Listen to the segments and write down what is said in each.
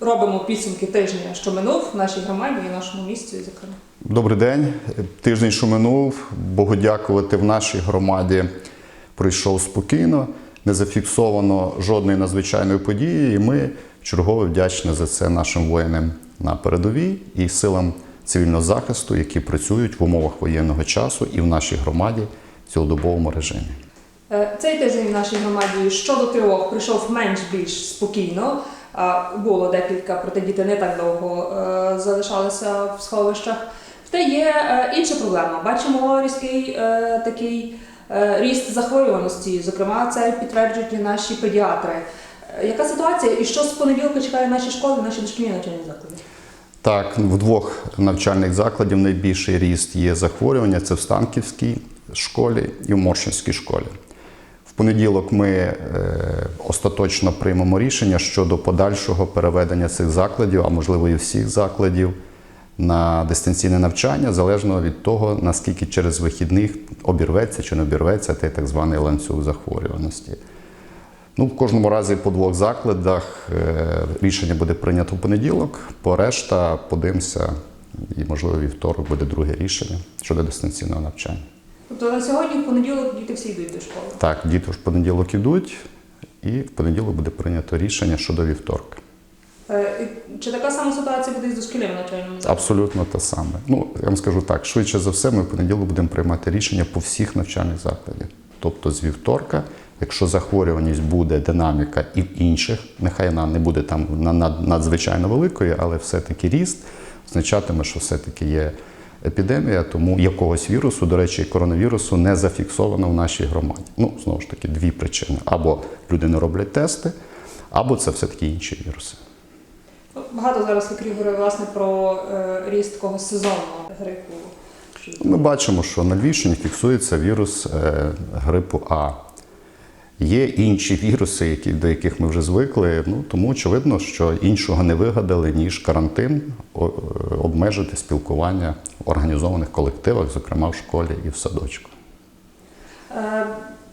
робимо підсумки тижня, що минув в нашій громаді і в нашому місті, зокрема. Добрий день. Тиждень, що минув, Богу дякувати, в нашій громаді пройшов спокійно, не зафіксовано жодної надзвичайної події, і ми чергово вдячні за це нашим воїнам на передовій і силам цивільного захисту, які працюють в умовах воєнного часу і в нашій громаді в цілодобовому режимі. Е, Цей тиждень в нашій громаді щодо тривог прийшов менш-більш спокійно. Було декілька, проте діти не так довго е, залишалися в сховищах. Проте є е, інша проблема. Бачимо різкий е, такий ріст захворюваності. Зокрема, це підтверджують і наші педіатри. Яка ситуація і що з понеділка чекає наші школи, наші дошкільні навчальні заклади? Так, в двох навчальних закладів найбільший ріст є захворювання це в Станківській школі і в Моршинській школі. Понеділок ми е, остаточно приймемо рішення щодо подальшого переведення цих закладів, а можливо і всіх закладів, на дистанційне навчання, залежно від того, наскільки через вихідних обірветься чи не обірветься той так званий ланцюг захворюваності. Ну, в кожному разі по двох закладах е, рішення буде прийнято в понеділок, по решта подивимося, і можливо вівторок буде друге рішення щодо дистанційного навчання. Тобто на сьогодні, в понеділок, діти всі йдуть до школи. Так, діти в понеділок ідуть, і в понеділок буде прийнято рішення щодо вівторка. Е, Чи така сама ситуація буде з дошкільними навчальними закладами? Абсолютно те саме. Ну, я вам скажу так, швидше за все, ми в понеділок будемо приймати рішення по всіх навчальних закладах. Тобто з вівторка, якщо захворюваність буде динаміка і в інших, нехай вона не буде там на- на- надзвичайно великою, але все-таки ріст означатиме, що все-таки є епідемія, тому якогось вірусу, до речі, коронавірусу не зафіксовано в нашій громаді. Ну, знову ж таки, дві причини: або люди не роблять тести, або це все-таки інші віруси. Багато зараз лікарів говорить власне про е, ріст такого сезонного грипу. Ми бачимо, що на Львівщині фіксується вірус е, грипу А. Є інші віруси, які, до яких ми вже звикли. Ну, тому очевидно, що іншого не вигадали, ніж карантин, е, обмежити спілкування в організованих колективах, зокрема в школі і в садочку. Е,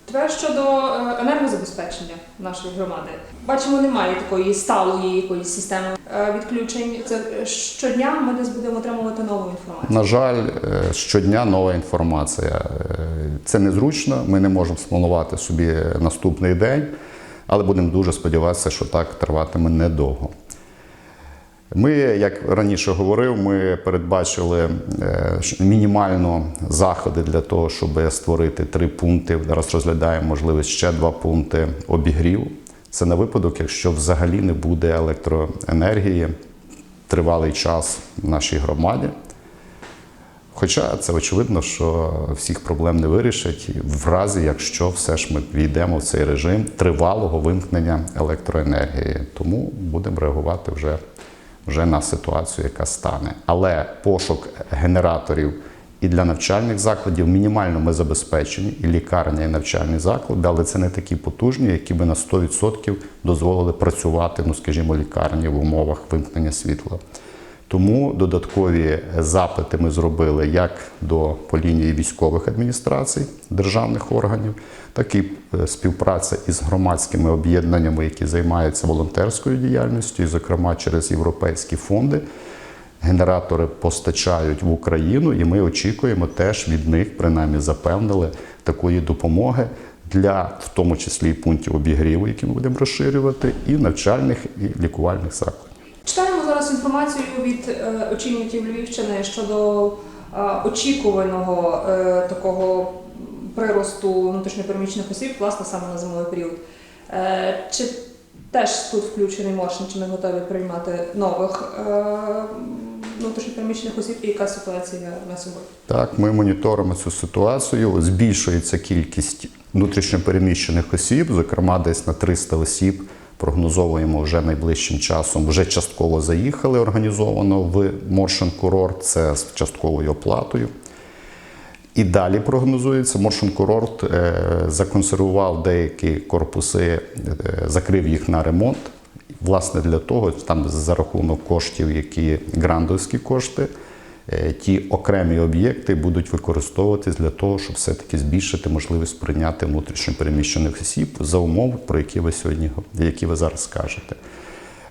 Тепер щодо е, енергозабезпечення нашої громади. Бачимо, немає такої сталої якоїсь системи відключень. Це щодня ми десь будемо отримувати нову інформацію. На жаль, щодня нова інформація. Це незручно, ми не можемо спланувати собі наступний день, але будемо дуже сподіватися, що так триватиме недовго. Ми, як раніше говорив, ми передбачили е, мінімально заходи для того, щоб створити три пункти. Зараз розглядаємо можливість ще два пункти обігрів. Це на випадок, якщо взагалі не буде електроенергії тривалий час в нашій громаді. Хоча це очевидно, що всіх проблем не вирішить в разі, якщо все ж ми війдемо в цей режим тривалого вимкнення електроенергії. Тому будемо реагувати вже, вже на ситуацію, яка стане. Але пошук генераторів і для навчальних закладів мінімально ми забезпечені, і лікарня, і навчальні заклади, але це не такі потужні, які би на 100% дозволили працювати, ну скажімо, лікарні в умовах вимкнення світла. Тому додаткові запити ми зробили як до по лінії військових адміністрацій державних органів, так і е, співпраця із громадськими об'єднаннями, які займаються волонтерською діяльністю, і, зокрема через європейські фонди. Генератори постачають в Україну, і ми очікуємо теж від них, принаймні запевнили, такої допомоги для в тому числі і пунктів обігріву, які ми будемо розширювати, і навчальних і лікувальних закладів. Зараз інформацію від е, очільників Львівщини щодо е, очікуваного е, такого приросту внутрішньопереміщених осіб, власне, саме на зимовий період. Е, чи теж тут включений Моршин, чи ми готові приймати нових е, внутрішньопереміщених осіб, і яка ситуація на сьогодні? Так, ми моніторимо цю ситуацію. Збільшується кількість внутрішньопереміщених осіб, зокрема, десь на 300 осіб. Прогнозовуємо вже найближчим часом. Вже частково заїхали організовано в Моршин курорт. Це з частковою оплатою. І далі прогнозується, Моршин курорт е, законсервував деякі корпуси, е, закрив їх на ремонт. Власне, для того, там за рахунок коштів, які грандовські кошти, ті окремі об'єкти будуть використовуватись для того, щоб все-таки збільшити можливість прийняти внутрішньо переміщених осіб за умов, про які ви сьогодні які ви зараз скажете.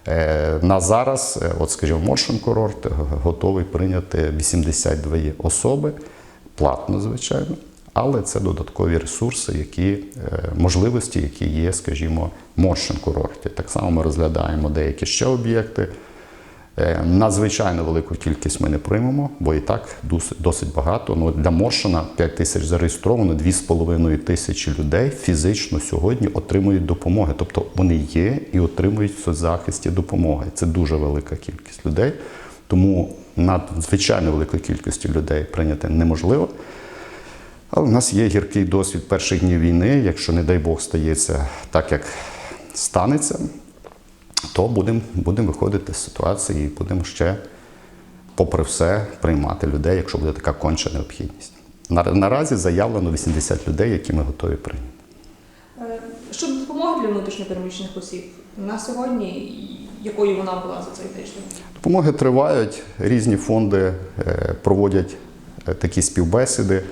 Е, На зараз, е, от скажімо, Моршин курорт е, готовий прийняти 82 особи, платно, звичайно, але це додаткові ресурси, які, е, можливості, які є, скажімо, Моршин курорті. Так само ми розглядаємо деякі ще об'єкти. Е, Надзвичайно велику кількість ми не приймемо, бо і так досить, багато. Ну, для Моршина 5 тисяч зареєстровано, 2,5 тисячі людей фізично сьогодні отримують допомоги. Тобто вони є і отримують в соцзахисті допомоги. Це дуже велика кількість людей. Тому надзвичайно великої кількості людей прийняти неможливо. Але в нас є гіркий досвід перших днів війни. Якщо, не дай Бог, стається так, як станеться, то будемо будем виходити з ситуації і будемо ще, попри все, приймати людей, якщо буде така конча необхідність. Наразі заявлено 80 людей, які ми готові прийняти. Е, Щодо допомоги для внутрішньопереміщених осіб, на сьогодні якою вона була за цей тиждень? Допомоги тривають, різні фонди е, проводять е, такі співбесіди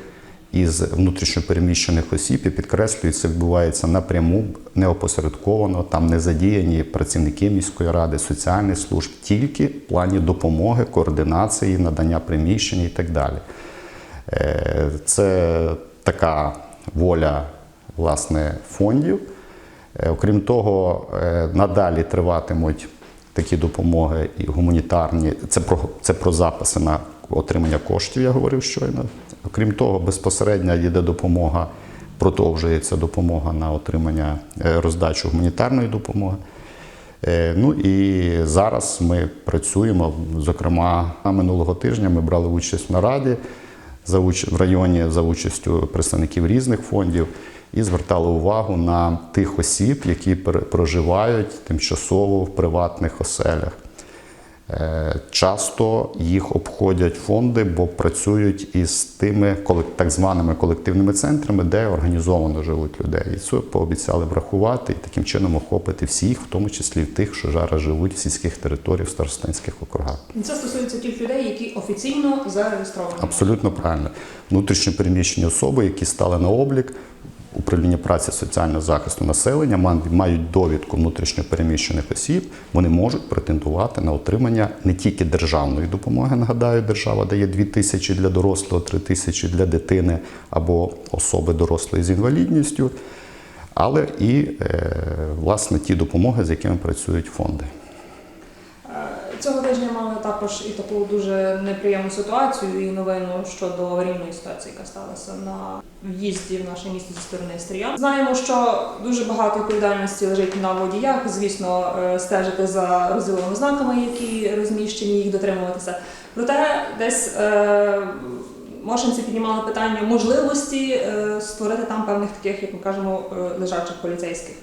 із внутрішньопереміщених осіб і підкреслюють, це відбувається напряму, неопосередковано, там не задіяні працівники міської ради, соціальних служб, тільки в плані допомоги, координації, надання приміщень і так далі. Е, Це така воля власне фондів. Е, Окрім того, е, надалі триватимуть такі допомоги і гуманітарні. Це про, це про записи на отримання коштів, я говорив щойно. Окрім того, безпосередньо йде допомога, продовжується допомога на отримання е, роздачу гуманітарної допомоги. Е, Ну і зараз ми працюємо. Зокрема, минулого тижня ми брали участь в нараді в районі за участю представників різних фондів і звертали увагу на тих осіб, які проживають тимчасово в приватних оселях. Е, Часто їх обходять фонди, бо працюють із тими так званими колективними центрами, де організовано живуть людей. І це пообіцяли врахувати і таким чином охопити всіх, в тому числі тих, що зараз живуть в сільських територіях, в старостинських округах. Це стосується тих людей, які офіційно зареєстровані. Абсолютно правильно. Внутрішньо переміщені особи, які стали на облік. Управління праці соціального захисту населення мають довідку внутрішньо переміщених осіб, вони можуть претендувати на отримання не тільки державної допомоги. Нагадаю, держава дає 2 тисячі для дорослого, 3 тисячі для дитини або особи дорослої з інвалідністю, але і е, власне ті допомоги, з якими працюють фонди. Е, Цього тижня мали також і таку дуже неприємну ситуацію і новину щодо аварійної ситуації, яка сталася на в'їзді в наше місто зі сторони Стріян. Знаємо, що дуже багато відповідальності лежить на водіях. Звісно, е, стежити за розділовими знаками, які розміщені, їх дотримуватися. Проте десь е, мошенці піднімали питання можливості е, створити там певних таких, як ми кажемо, е, лежачих поліцейських.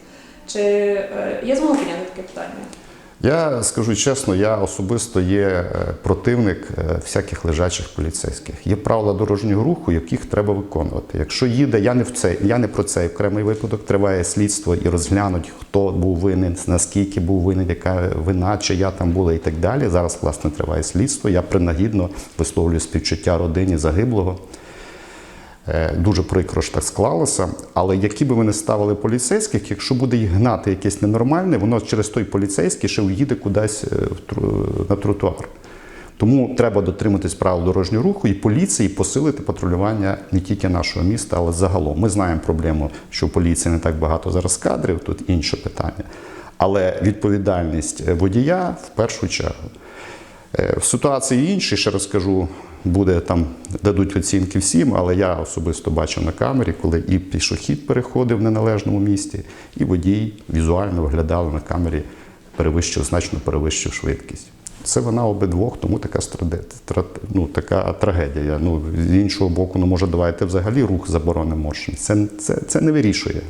Чи е, є змога підняти таке питання? Я скажу чесно, я особисто є е, противник е, всяких лежачих поліцейських. Є правила дорожнього руху, яких треба виконувати. Якщо їде, я не в цей, я не про цей окремий випадок. Триває слідство і розглянуть, хто був винен, наскільки був винен, яка вина, чия там була і так далі. Зараз власне триває слідство. Я принагідно висловлюю співчуття родині загиблого. Е, Дуже прикро ж так склалося. Але які би ви не ставили поліцейських, якщо буде їх гнати якесь ненормальне, воно через той поліцейський ще уїде кудись е, на тротуар. Тому треба дотриматись правил дорожнього руху і поліції посилити патрулювання не тільки нашого міста, але загалом. Ми знаємо проблему, що в поліції не так багато зараз кадрів, тут інше питання. Але відповідальність водія в першу чергу. Е, В ситуації іншій, ще раз кажу, буде там, дадуть оцінки всім, але я особисто бачив на камері, коли і пішохід переходив в неналежному місці, і водій візуально виглядали на камері, перевищив, значно перевищив швидкість. Це вона обидвох, тому така, ну, така трагедія. Ну, з іншого боку, ну може, давайте взагалі рух заборонимо. Це, це, це не вирішує.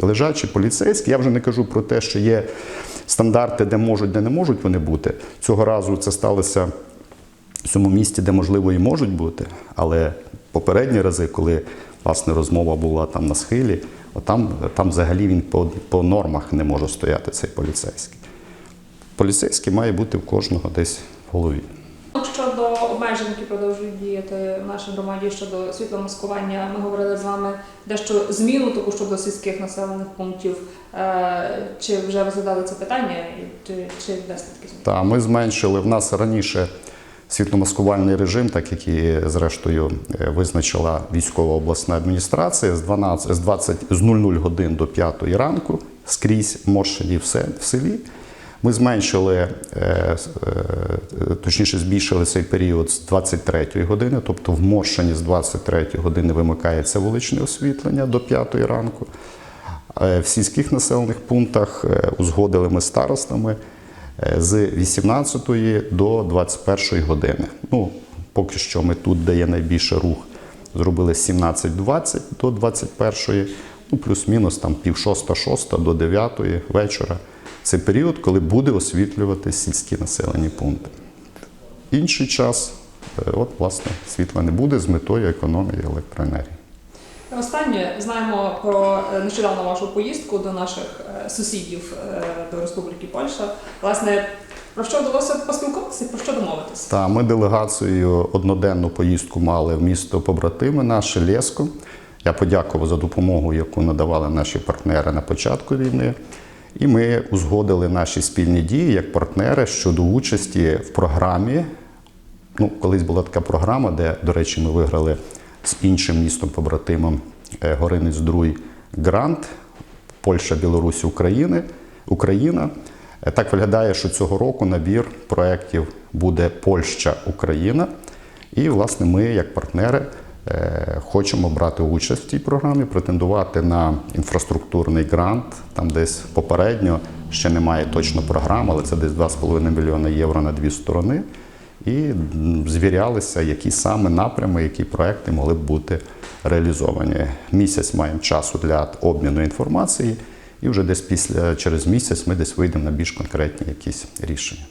Лежачі поліцейські, я вже не кажу про те, що є стандарти, де можуть, де не можуть вони бути. Цього разу це сталося в цьому місті, де можливо і можуть бути, але попередні рази, коли власне розмова була там на схилі, там, там взагалі він по, по нормах не може стояти цей поліцейський. Поліцейський має бути в кожного десь в голові. Щодо обмежень, які продовжують діяти в нашій громаді щодо світломаскування. Ми говорили з вами дещо зміну таку щодо сільських населених пунктів. Е, Чи вже розглядали це питання, чи, чи внесли такі зміни? Та ми зменшили в нас раніше світломаскувальний режим, так як і зрештою е, визначила військова обласна адміністрація з 12, з 20 з 00 годин до 5 ранку скрізь в Моршині все в селі. Ми зменшили, е, е, точніше, збільшили цей період з 23 години, тобто в Моршині з 23 години вимикається вуличне освітлення до 5 ранку. В сільських населених пунктах узгодили ми старостами з 18 до 21 години. Ну, поки що ми тут, де є найбільше рух, зробили з 17.20 до 21, ну плюс-мінус там пів шоста, шоста до 9 вечора. Це період, коли буде освітлювати сільські населені пункти. Інший час, е, от власне, світла не буде з метою економії електроенергії. Останнє знаємо про е, нещодавно вашу поїздку до наших е, сусідів е, до Республіки Польща. Власне, про що вдалося поспілкуватися, про що домовитися? Та ми делегацією одноденну поїздку мали в місто побратими наше Лєско. Я подякував за допомогу, яку надавали наші партнери на початку війни. І ми узгодили наші спільні дії як партнери щодо участі в програмі. Ну, колись була така програма, де, до речі, ми виграли з іншим містом побратимом е, Горинець Друй грант Польща, Білорусь, України, Україна. Е, Так виглядає, що цього року набір проєктів буде Польща, Україна. І, власне, ми, як партнери, е, хочемо брати участь в цій програмі, претендувати на інфраструктурний грант. Там десь попередньо ще немає точно програми, але це десь 2,5 мільйони євро на дві сторони. І звірялися, які саме напрями, які проекти могли б бути реалізовані. Місяць маємо часу для обміну інформації, і вже десь після через місяць ми десь вийдемо на більш конкретні якісь рішення.